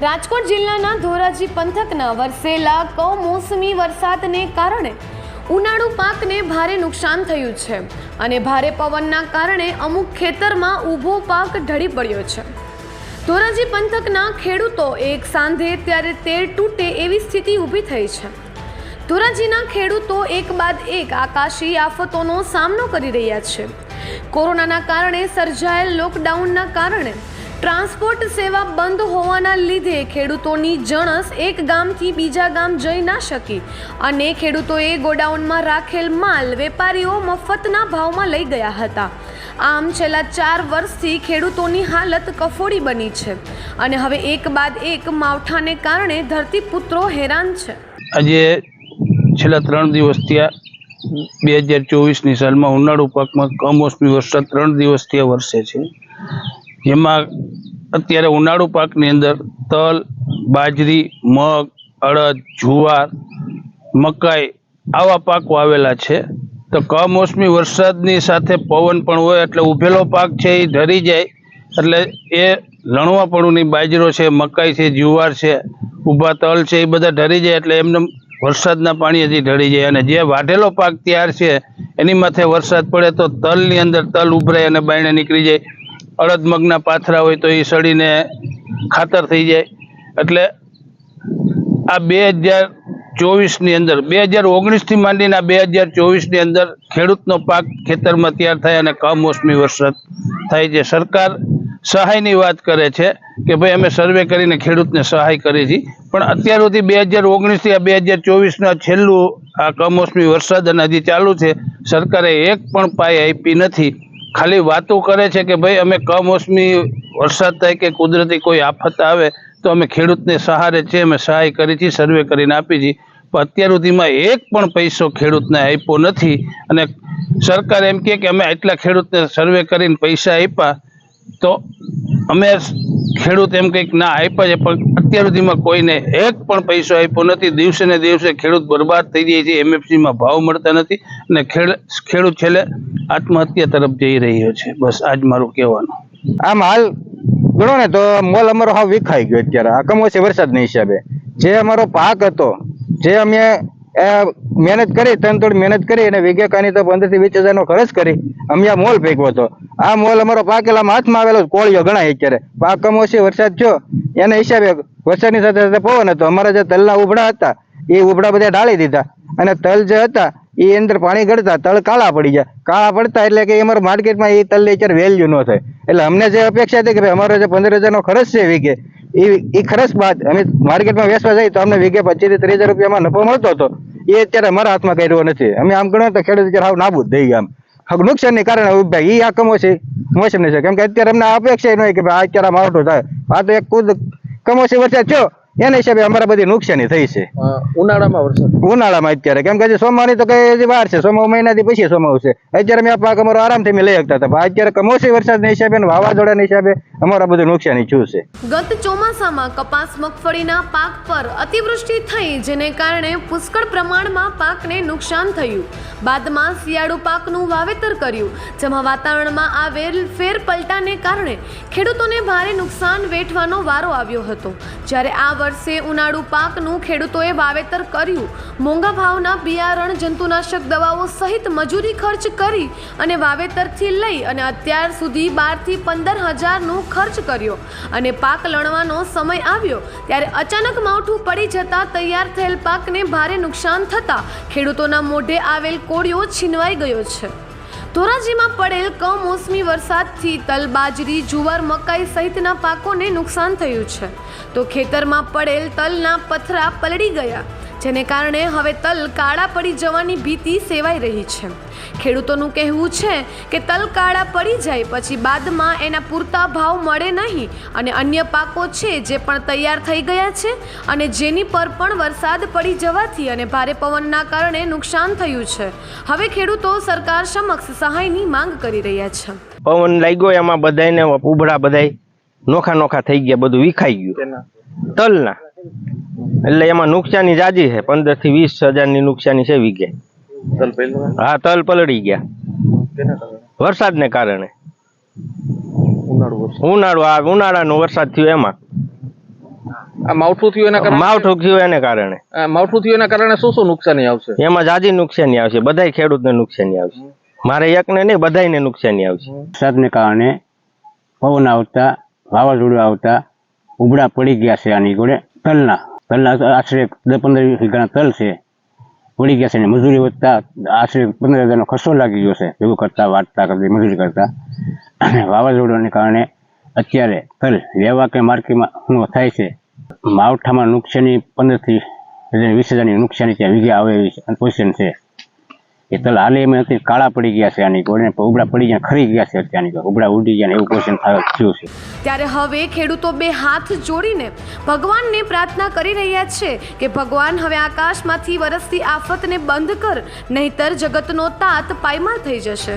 રાજકોટ જિલ્લાના ધોરાજી પંથકના વરસેલા કમોસમી વરસાદને કારણે ઉનાળુ પાકને ભારે નુકસાન થયું છે અને ભારે પવનના કારણે અમુક ખેતરમાં ઊભો પાક ઢળી પડ્યો છે. ધોરાજી પંથકના ખેડૂતો એક સાંધે ત્યારે તેર તૂટે એવી સ્થિતિ ઊભી થઈ છે. ધોરાજીના ખેડૂતો એક બાદ એક આકાશી આફતોનો સામનો કરી રહ્યા છે. કોરોનાના કારણે સર્જાયેલ લોકડાઉનના કારણે ટ્રાન્સપોર્ટ સેવા બંધ હોવાના લીધે ખેડૂતોની જણસ એક ગામથી બીજા ગામ જઈ ના શકી. અને ખેડૂતોએ ગોડાઉનમાં રાખેલ માલ વેપારીઓ મફતના ભાવમાં લઈ ગયા હતા. આમ છેલ્લા ચાર વર્ષથી ખેડૂતોની હાલત કફોડી બની છે. અને હવે એક બાદ એક માવઠાને કારણે ધરતીપુત્રો હેરાન છે. આજે છેલ્લા ત્રણ દિવસથી બે હજાર ચોવીસની સાલમાં ઉનાળુ પાકમાં કમોસમી વરસાદ ત્રણ દિવસથી વરસે છે. જેમાં અત્યારે ઉનાળુ પાકની અંદર તલ, બાજરી, મગ, અડદ, જુવાર, મકાઈ આવા પાકો આવેલા છે. તો કમોસમી વરસાદની સાથે પવન પણ હોય એટલે ઉભેલો પાક છે એ ઢરી જાય. એટલે એ લણવાપણુંની બાજરો છે, મકાઈ છે, જુવાર છે, ઊભા તલ છે એ બધા ઢરી જાય એટલે એમને વરસાદના પાણીથી ઢળી જાય. અને જે વાઢેલો પાક તૈયાર છે એની માથે વરસાદ પડે તો તલની અંદર તલ ઉભરાય અને બાયણે નીકળી જાય. અડદ મગના પાથરા હોય તો એ સડીને ખાતર થઈ જાય. એટલે આ બે હજાર ચોવીસની અંદર, બે હજાર ઓગણીસથી માંડીને આ બે હજાર ચોવીસની અંદર ખેડૂતનો પાક ખેતરમાં તૈયાર થાય અને કમોસમી વરસાદ થાય છે. સરકાર સહાયની વાત કરે છે કે ભાઈ અમે સર્વે કરીને ખેડૂતને સહાય કરી છે. પણ અત્યાર સુધી બે હજાર ઓગણીસથી આ બે હજાર ચોવીસના છેલ્લું આ કમોસમી વરસાદ અને હજી ચાલુ છે, સરકારે એક પણ પાય આપી નથી. ખાલી વાતો કરે છે કે ભાઈ અમે કમોસમી વરસાદ થાય કે કુદરતી કોઈ આફત આવે, તો અમે ખેડૂતને સહારે છે, અમે સહાય કરી છે, સર્વે કરીને આપી છે. પણ અત્યાર સુધીમાં એક પણ પૈસો ખેડૂતને આપ્યો નથી અને સરકાર એમ કહે કે અમે આટલા ખેડૂતને સર્વે કરીને પૈસા આપ્યા, તો અમે ખેડૂત એમ કંઈક ના આપ્યા પણ અત્યાર સુધીમાં કોઈને એક પણ પૈસો આપ્યો નથી. દિવસે ને દિવસે ખેડૂત બરબાદ થઈ જાય છે, એમએફસીમાં ભાવ મળતા નથી અને ખેડ, ખેડૂત છેલ્લે આત્મહત્યા તરફ જઈ રહ્યો છે. બસ આજ મારું કહેવાનું. આમ હાલ, ગણો ને, તો મોલ અમારો હાવ વિખાઈ ગયો અત્યારે. આ કમોસી વરસાદના હિસાબે. જે અમારો પાક હતો, જે અમે મહેનત કરી, ત્રણ ત્રણ મહેનત કરી અને વીઘે તો પંદરથી વીસ હજારનો ખર્ચ કરી, અમે આ મોલ ફેંકવો હતો. આ મોલ અમારો પાકેલામાં હાથમાં આવેલો કોળિયો ગણાય અત્યારે. પાક કમોસી વરસાદ થયો. એના હિસાબે વરસાદની સાથે સાથે પવન હતો. અમારા જે તલના ઉભડા હતા, એ ઉભડા બધા ઢાળી દીધા. અને તલ જે હતા, એ અંદર પાણી ગળતા તળ કાળા પડી ગયા. કાળા પડતા એટલે કે અમારા માર્કેટમાં એ તલ અત્યારે વેલ્યુ ન થાય. એટલે અમને જે અપેક્ષા હતી કે ભાઈ અમારો જે પંદર હજારનો ખર્ચ છે વીઘે, એ એ ખર્ચ બાદ અમે માર્કેટમાં વેચવા જઈએ તો અમને વીઘે પચીસ ત્રીસ હજાર રૂપિયામાં નફો મળતો હતો. એ અત્યારે અમારા હાથમાં કર્યો નથી. અમે આમ ગણો તો ખેડૂત અત્યારે હાવ નાબૂદ થઈ ગયા નુકસાનને કારણે ઊભા એ આ કમોસી મોસમ છે. કેમ કે અત્યારે અમને અપેક્ષા એ હોય કે ભાઈ અત્યારે માવઠું થાય. આ તો એક ખુદ કમોસી વરસાદ થયો. એના હિસાબે અમારે બધી નુકસાની થઈ છે. ઉનાળામાં વરસાદ? ઉનાળામાં અત્યારે. કેમ કે સોમાની તો કઈ વાર છે. સોમા મહિનાથી પછી સોમાવું છે. અત્યારે મેં પાક અમારો આરામથી મેં લઈ શકતા હતા. પણ અત્યારે કમોસમી વરસાદના હિસાબે અને વાવાઝોડાના હિસાબે અમારા બધું નુકસાની થયું છે. ગત ચોમાસામાં કપાસ મગફળીના પાક પર અતિવૃષ્ટિ થઈ જેને કારણે પુષ્કળ પ્રમાણમાં પાકને નુકસાન થયું. બાદમાં શિયાળુ પાકનું વાવેતર કર્યું જેમાં વાતાવરણમાં આવેલ ફેરપલટાને કારણે ખેડૂતોને ભારે નુકસાન વેઠવાનો વારો આવ્યો હતો. જ્યારે આ વર્ષે ઉનાળુ પાકનું ખેડૂતોએ વાવેતર કર્યું. મોંઘા ભાવના બિયારણ, જંતુનાશક દવાઓ સહિત મજૂરી ખર્ચ કરી અને વાવેતરથી લઈ અને અત્યાર સુધી બારથી પંદર હજારનો ખર્ચ કર્યો. અને પાક લણવાનો સમય આવ્યો ત્યારે અચાનક માવઠું પડી જતાં તૈયાર થયેલ પાકને ભારે નુકસાન થતાં ખેડૂતોના મોઢે આવેલ કોળિયો છીનવાઈ ગયો છે. ધોરાજીમાં પડેલ કમોસમી વરસાદથી તલ બાજરી જુવાર મકાઈ સહિતના પાકોને નુકસાન થયું છે. તો ખેતરમાં પડેલ તલના પથરા પલળી ગયા. જેને કારણે હવે તલ કાળા પડી જવાની ભીતિ સેવાઈ રહી છે. ખેડૂતોનું કહેવું છે કે તલ કાળા પડી જાય પછી બાદમાં એના પૂરતા ભાવ મળે નહીં અને અન્ય પાકો છે જે પણ તૈયાર થઈ ગયા છે અને જેની પર પણ વરસાદ પડી જવાથી અને ભારે પવનના કારણે નુકસાન થયું છે. હવે ખેડૂતો સરકાર સમક્ષ સહાયની માંગ કરી રહ્યા છે. પવન લાગ્યો એમાં બધાયને ઉભરા બધાય નોખા નોખા થઈ ગયા બધું વિખાઈ ગયું. તલના. એટલે એમાં નુકસાની જાજી છે. પંદરથી વીસ હજારની નુકસાની છે વીઘે. હા તલ પલળી ગયા. વરસાદને કારણે. ઉનાળો આ ઉનાળાનો વરસાદ થયો એમાં. માવઠું થયું એના કારણે? માવઠું થયું એને કારણે. આ માવઠું થયું એના કારણે શું શું નુકસાની આવશે? એમાં જાજી નુકસાની આવશે બધાય ખેડૂતને નુકસાની આવશે. મારે એકને નહીં બધાયને નુકસાની આવશે. વરસાદને કારણે પવન આવતા વાવાઝોડું આવતા ઉબડા પડી ગયા છે આની જોડે તલના. તલના આશરે પંદર વીઘાના તલ છે. પડી ગયા છે ને મજૂરી વધતા આશરે પંદર હજારનો ખર્ચો લાગી ગયો છે. એવું કરતા, વાટતા, કરતી, મજૂરી કરતા. અને વાવાઝોડાને કારણે અત્યારે તલ લેવા કે માર્કેટમાં થાય છે. માવઠામાં નુકસાની પંદરથી વીસ હજારની નુકસાની ત્યાં વીઘે આવે એવી પોઝિશન છે. એ તલ હાલે એમ નથી. કાળા પડી ગયા છે આની ગોળે ઉબડા પડી ગયા, ખરી ગયા છે અત્યારની ઉબડા ઉડી ગયા એવું ક્વેશ્ચન થયું છે. ત્યારે હવે ખેડૂતો બે હાથ જોડીને ભગવાનને પ્રાર્થના કરી રહ્યા છે કે ભગવાન હવે આકાશમાંથી વરસતી આફતને બંધ કર, નહીતર જગતનો તાત પાયમાલ થઈ જશે.